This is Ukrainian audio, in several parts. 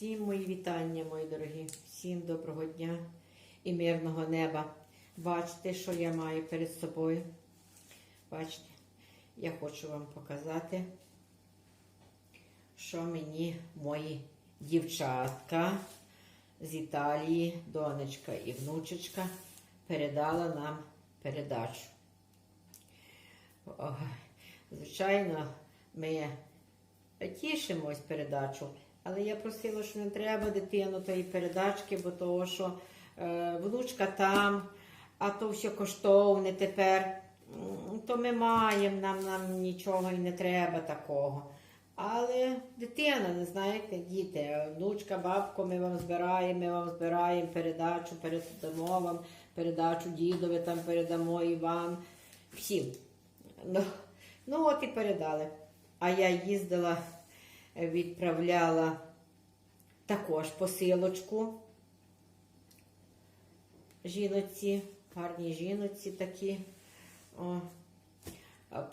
Всім мої вітання, мої дорогі, всім доброго дня і мирного неба. Бачите, що я маю перед собою. Бачите, я хочу вам показати, що мені мої дівчатка з Італії, донечка і внучечка, передала нам передачу. Звичайно, ми тішимось передачу, але я просила, що не треба дитину тої передачки, бо того, що е, внучка там, а то все коштовне тепер. То ми маємо, нам, нам нічого і не треба такого. Але дитина, не знаєте, діти, внучка, бабко, ми вам збираємо, ми вам збираємо передачу, передамо вам передачу дідові, там передамо і вам. Всім. Ну, ну от і передали. А я їздила, відправляла також посилочку жіноці, гарній жіноці такі. О,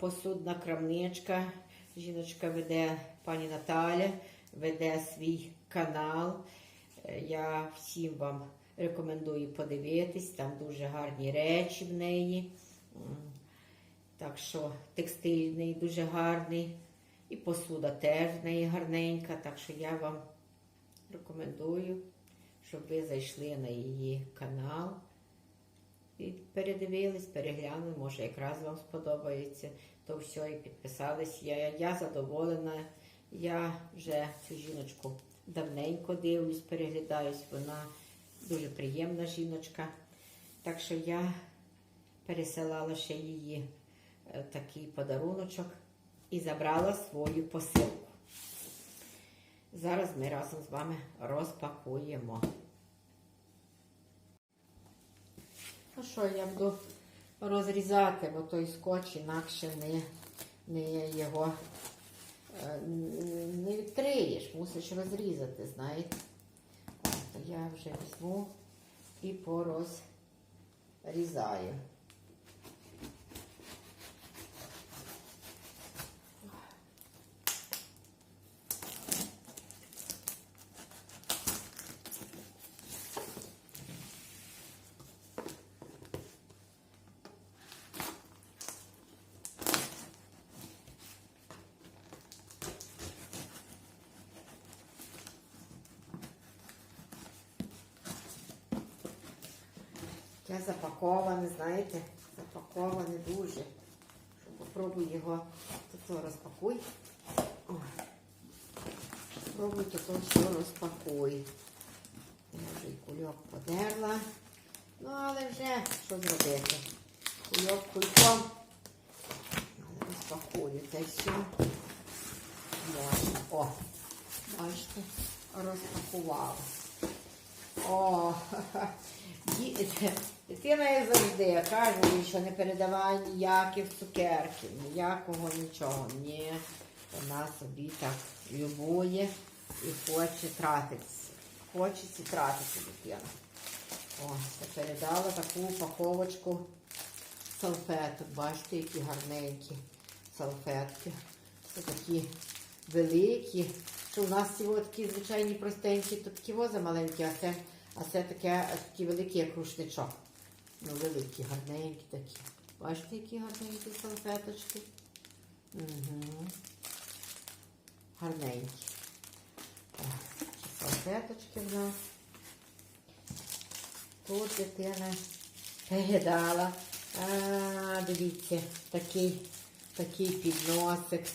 посудна крамничка. Жіночка веде, пані Наталя, веде свій канал. Е, Я всім вам рекомендую подивитись, там дуже гарні речі в неї. Так що текстиль в неї дуже гарний. І посуда теж в неї гарненька. Так що я вам рекомендую, щоб ви зайшли на її канал і передивились, переглянули, може якраз вам сподобається. То все і підписались. Я, я задоволена. Я вже цю жіночку давненько дивлюсь, переглядаюсь. Вона дуже приємна жіночка. Так що я пересилала ще її е, такий подаруночок і забрала свою посилку. Зараз ми разом з вами розпакуємо. Ну що, я буду розрізати, бо той скотч інакше не, не його е, не відкриєш, мусиш розрізати, знаєте. От, я вже візьму і порозрізаю. Я запаковане, знаєте, запаковане дуже. Попробуй його тут розпакуй. Ой. Попробуй тут все розпакуй. Я вже і кульок подерла. Ну, але вже що зробити? Кульок кульком. Розпакую й все. О, бачите, розпакувала. О, ді- дитина як завжди каже, їй, що не передавай ніяких цукерків, ніякого нічого. Ні, вона собі так любує і хоче тратитися. Хочеться тратити дитина. О, я передала таку упаковочку салфеток. Бачите, які гарненькі салфетки. Це такі великі. Що у нас ці такі звичайні простенькі, то такі вози маленькі, а це, а це таке, такі великі, як рушничок. Ну, великі, гарненькі такі. Бачите, які гарненькі салфеточки? Угу. Гарненькі. Ці салфеточки в нас. Тут дитина передала. А, дивіться, такий, такий підносик.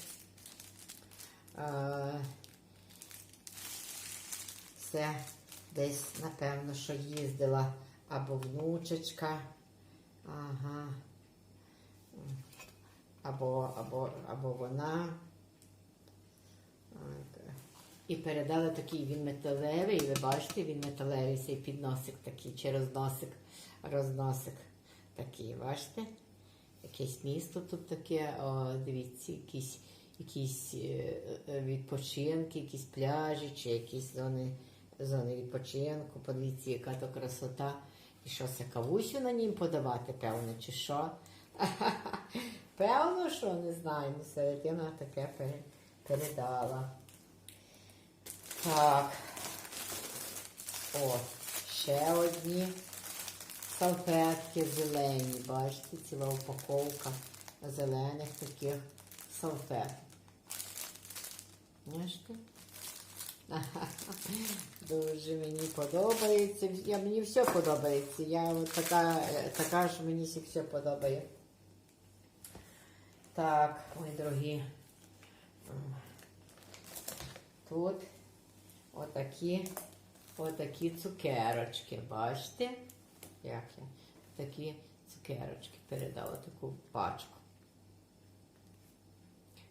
А, це десь, напевно, що їздила або внучечка. Ага. Або, або, або вона. І передали такий він металевий, ви бачите, він металевий, цей підносик такий, чи розносик, розносик такий, бачите? Якесь місто тут таке, о, дивіться, якісь, якісь е, е, відпочинки, якісь пляжі, чи якісь зони, зони відпочинку. Подивіться, яка то красота. І що це кавусю на нім подавати, певно, чи що? Певно, що не знаю, ну середина таке передала. Так, О, ще одні салфетки зелені. Бачите, ціла упаковка зелених таких салфеток. Бачите? Дуже мені подобається. Я, мені все подобається. Я от така, е, така ж мені все подобає. Так, мої дорогі. Тут отакі, отакі цукерочки. Бачите? Як я? Такі цукерочки передала таку пачку.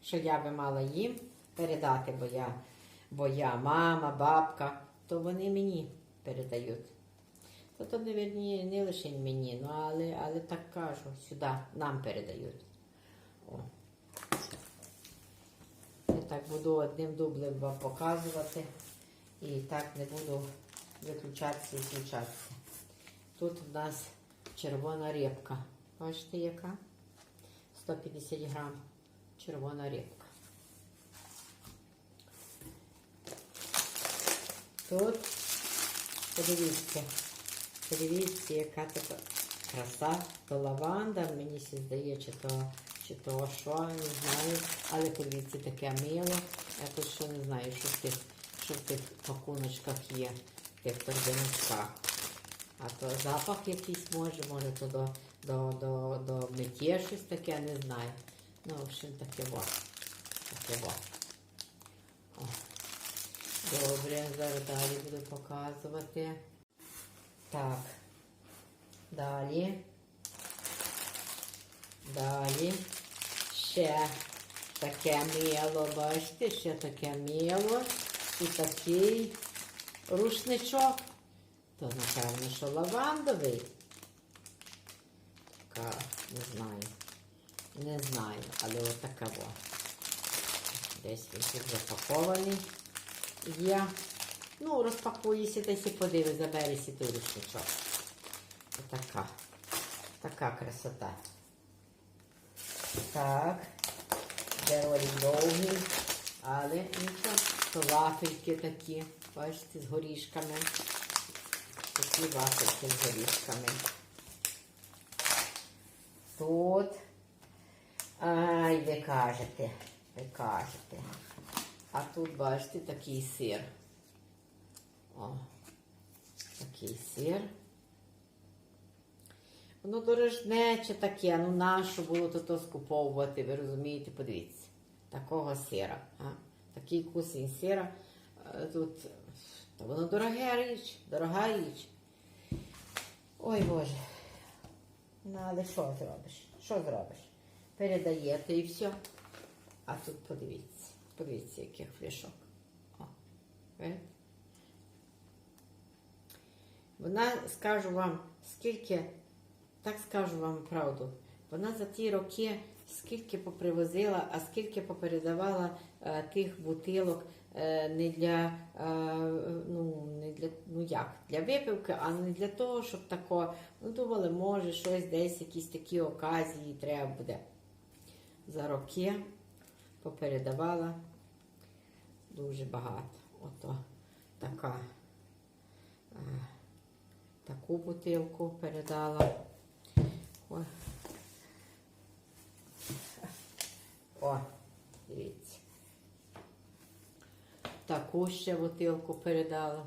Що я би мала їм передати, бо я, бо я мама, бабка, то вони мені передають. То то не, не лише мені, ну але, але так кажу, сюди нам передають. О. Я так буду одним дублем вам показувати і так не буду виключатися і включатися. Тут у нас червона репка. Бачите, яка? 150 грам червона репка. Тут, подивіться, подивіться, яка така краса. То лаванда, мені сі здає, чи то, чи то що, не знаю. Але подивіться, таке мило. Я тут що не знаю, що в тих, що в тих пакуночках є, в тих торбиночках. А то запах якийсь може, може то до, до, до, до миття щось таке, не знаю. Ну, в общем, таке во. Таке во. О. Добре, зараз далі буду показувати. Так. Далі. Далі. Ще таке мило, бачите, ще таке мило. І такий рушничок. То, напевно, що лавандовий. Така, не знаю. Не знаю, але отака. Десь він тут запакований є. Ну, розпакуєшся десь і подиви, заберися той рушничок. Отака. Така красота. Так. Ролик довгий. Але нічого. То вафельки такі. Бачите, з горішками. Такі вафельки з горішками. Тут. Ай, ви кажете, ви кажете. А тут, бачите, такий сир. О, такий сир. Воно дорожнече таке, ну нащо було то, то скуповувати, ви розумієте, подивіться. Такого сира. А? Такий кусень сира. Е, Тут та воно дороге річ, дорога річ. Ой Боже. Ну, але що зробиш? Що зробиш? Передаєте і все. А тут подивіться. Подивіться, яких флішок. О? Вона, скажу вам, скільки, так скажу вам правду, вона за ті роки скільки попривозила, а скільки попередавала е, тих бутилок е, не для, е, ну, не для, ну як, для випивки, а не для того, щоб тако, ну думали, може щось десь, якісь такі оказії треба буде. За роки попередавала дуже багато. Ото така. е, Таку бутилку передала. Ой. О, дивіться. Таку ще бутилку передала.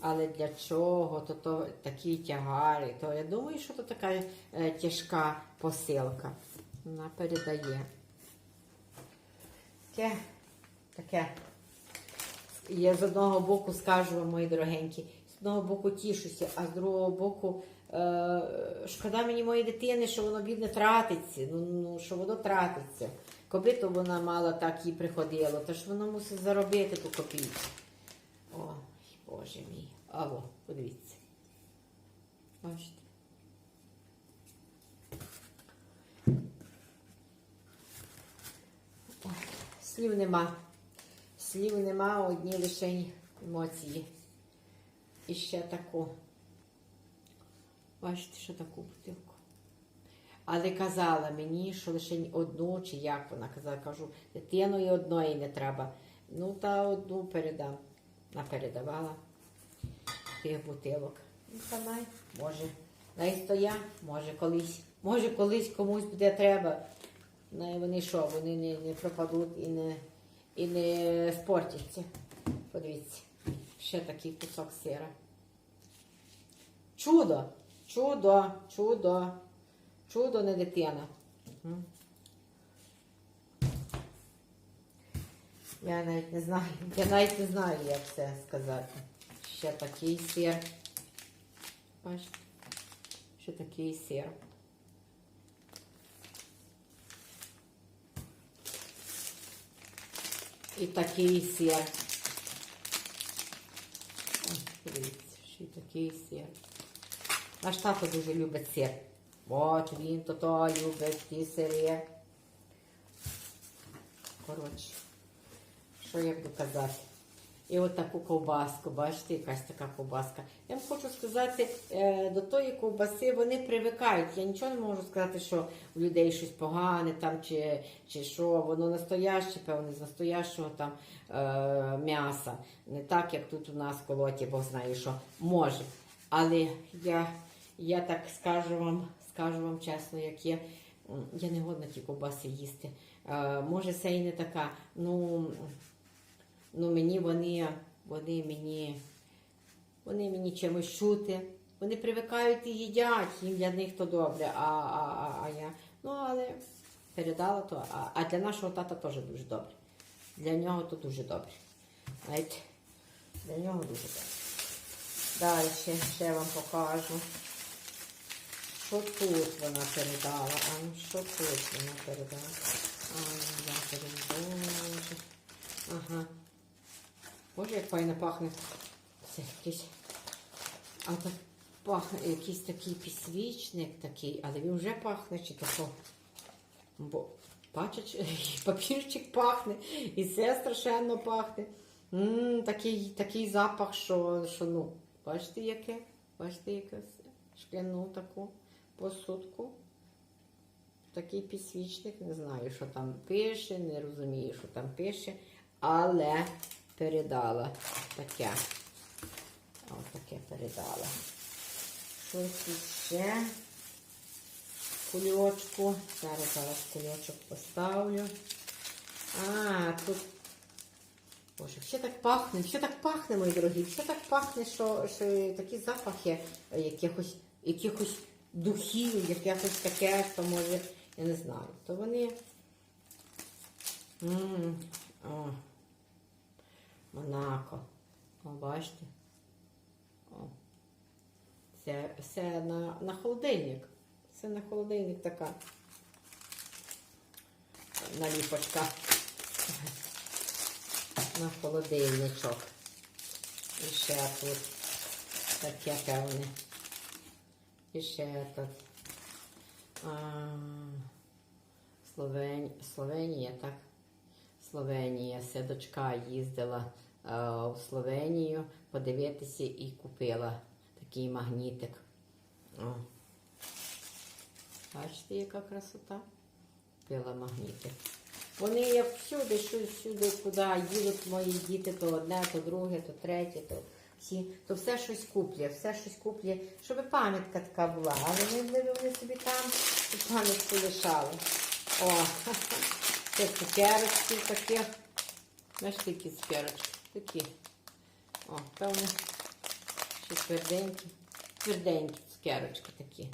Але для чого? То, то такі тягари. То я думаю, що то така е, тяжка посилка. Вона передає. Таке, таке. Я з одного боку скажу вам, мої дорогенькі, з одного боку тішуся, а з другого боку е, шкода мені моєї дитини, що воно бідне тратиться, ну, ну що воно тратиться. Кобиту вона мала так їй приходило, то ж воно мусить заробити ту копійку. Ой, Боже мій. Алло, подивіться. Бачите? Ой, Слів нема. Слів нема, одні лише емоції. І ще таку. Бачите, що таку бутилку. Але казала мені, що лише одну, чи як вона казала, кажу, дитиною одної не треба. Ну, та одну передам. напередавала тих бутилок. Ну, та най, може, най стоя, може колись, може колись комусь буде треба. Най вони що, вони не, не пропадуть і не, і не спортяться. Подивіться, ще такий кусок сира. Чудо, чудо, чудо, чудо не дитина. Я навіть не знаю, я навіть не знаю, як це сказати. Ще такий сир. Бачите? Ще такий сир. І такий сір. Ось, Дивіться, ще й такий сір. Наш тато дуже любить сир. От він то то любить ті сири. Коротше, що я буду казати? І от таку ковбаску, бачите, якась така ковбаска. Я вам хочу сказати, е, до тої ковбаси вони привикають. Я нічого не можу сказати, що у людей щось погане там, чи, чи що, воно настояще, певне, з настоящого там е, м'яса. Не так, як тут у нас колоті, Бог знає, що може. Але я, я так скажу вам, скажу вам чесно, як є, я не годна ті ковбаси їсти. Е, може, це і не така. Ну, ну мені вони, вони мені, вони мені чимось чути. Вони привикають і їдять, їм для них то добре, а, а, а, а я. Ну, але передала то. А, а для нашого тата теж дуже добре. Для нього то дуже добре. Знаєте, для нього дуже добре. Далі ще вам покажу. Що тут вона передала? А ну що тут вона передала? А, ну, я передала. Ага. Боже, як файно пахне. Це якийсь. А так пахне якийсь такий підсвічник такий, але він вже пахне чи тако. Бо бачиш, папірчик пахне, і це страшенно пахне. м такий, такий запах, що, що ну, бачите, яке? Бачите, яке шкляну таку посудку. Такий підсвічник, не знаю, що там пише, не розумію, що там пише, але передала таке. Ось таке передала. Щось іще. Кульочку. Зараз зараз кульочок поставлю. А, тут. Боже, все так пахне, все так пахне, мої дорогі, все так пахне, що, що такі запахи якихось, якихось духів, якихось таке, то може, я не знаю. То вони. М, О. Монако. О, бачите? О. Це все на, на холодильник. Це на холодильник така наліпочка. На холодильничок. І ще тут таке певне. І ще тут. А, Словень... Словенія, так? Словенія. Це їздила в Словенію подивитися і купила такий магнітик. О. Бачите, яка красота? Купила магнітик. Вони як всюди, що всюди, куди їдуть мої діти, то одне, то друге, то третє, то всі, то все щось куплять, все щось куплять, щоб пам'ятка така була. Але вони, вони собі там цю пам'ятку лишали. О, це цукерочки такі. Знаєш, які цукерочки? Такі. О, певно, ще тверденькі. Тверденькі цукерочки такі.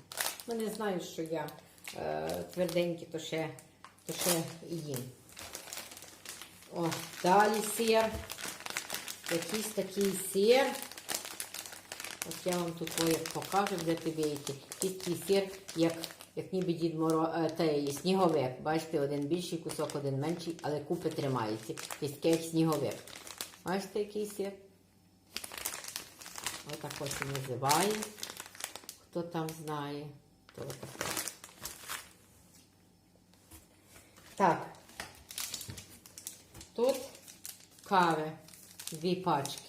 Вони знають, що я е, тверденькі, то ще, то ще їм. О, далі сир. Якийсь такий сир. От я вам тут покажу, де ти бачите. Такий сир, як, як ніби Дід Моро, е, та є сніговик. Бачите, один більший кусок, один менший, але купи тримаються. Такий сніговик. Бачите, який сир? Отак ось і називає. Хто там знає, то отак. Так. Тут кави. Дві пачки.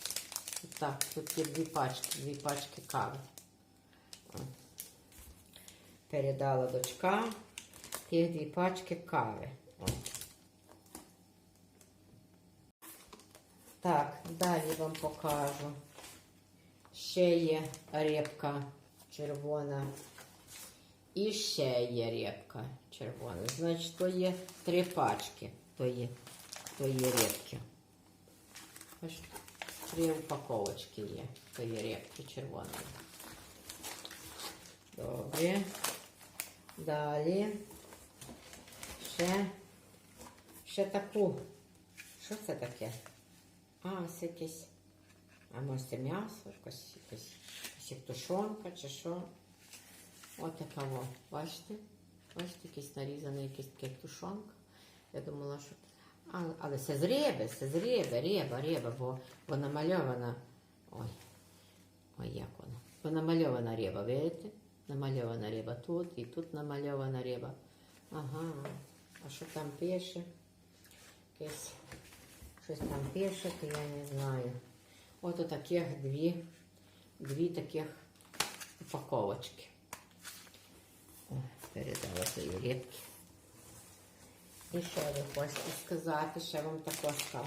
Так, тут є дві пачки, дві пачки кави. Передала дочка. Ті дві пачки кави. О. Так, далі вам покажу. Ще є репка червона. І ще є репка червона. Значить, то є три пачки. То є, то є репки. Три упаковочки є. То є репки червоної. Добре. Далі. Ще, ще таку. Що це таке? А, це якесь. А може це м'ясо, якась, якась, якась як тушонка чи що. Ось така во. Бачите? Бачите, якийсь нарізаний, якийсь таке як тушонка. Я думала, що. А, але це з риби, це з риби, риба, риба, бо, бо намальована. Ой. Ой, як вона. Бо намальована риба, видите? Намальована риба тут і тут намальована риба. Ага. А що там пише? Якесь щось там пише, то я не знаю. От таких дві, дві таких упаковочки. О, передала цієї рибки. І що ви хочете сказати? Ще вам тако скажу.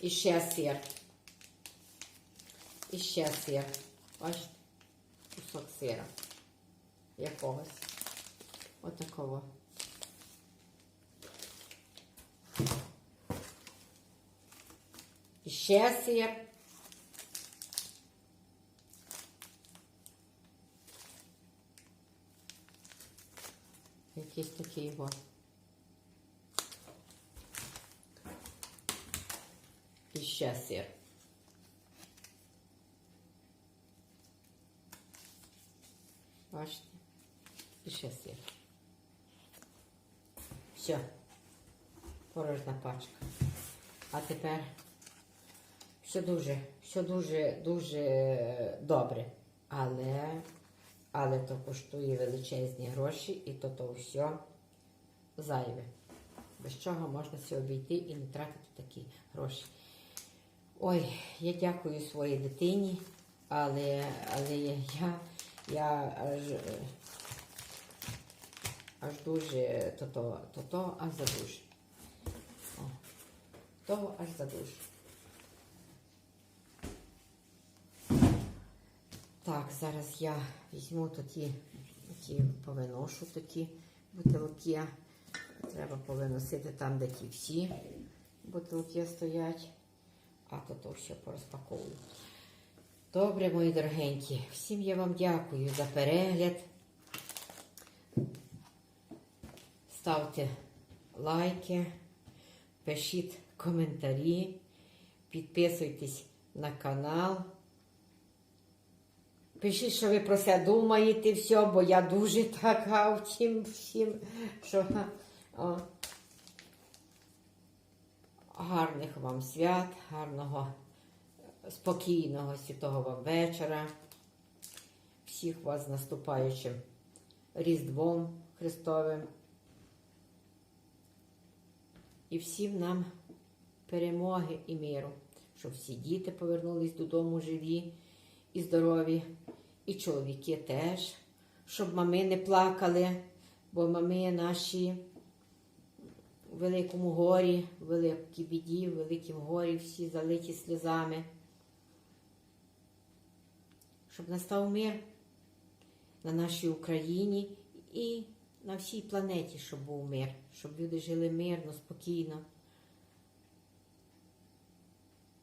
І ще сир. І ще сир. Бачите? Кусок сира. Якогось. Отакого. І сир. Якийсь такий його. І сир. Бачите? І сир. Все. Порожна пачка. А тепер все дуже, все дуже, дуже добре. Але, але то коштує величезні гроші і то то все зайве. Без чого можна все обійти і не тратити такі гроші. Ой, я дякую своїй дитині, але, але я, я аж, аж дуже то-то, то-то, аж за дуже. О, того аж за Так, зараз я візьму такі, ті повиношу такі бутилки. Треба повиносити там, де ті всі бутилки стоять. А то то все порозпаковую. Добре, мої дорогенькі. Всім я вам дякую за перегляд. Ставте лайки, пишіть коментарі, підписуйтесь на канал. Пишіть, що ви про це думаєте, все, бо я дуже така втім всім, що о, гарних вам свят, гарного, спокійного святого вам вечора. Всіх вас з наступаючим Різдвом Христовим. І всім нам перемоги і миру, щоб всі діти повернулись додому живі і здорові, і чоловіки теж, щоб мами не плакали, бо мами наші у великому горі, в великій біді, в великім горі всі залиті сльозами. Щоб настав мир на нашій Україні і на всій планеті, щоб був мир, щоб люди жили мирно, спокійно.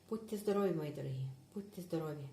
Будьте здорові, мої дорогі, будьте здорові.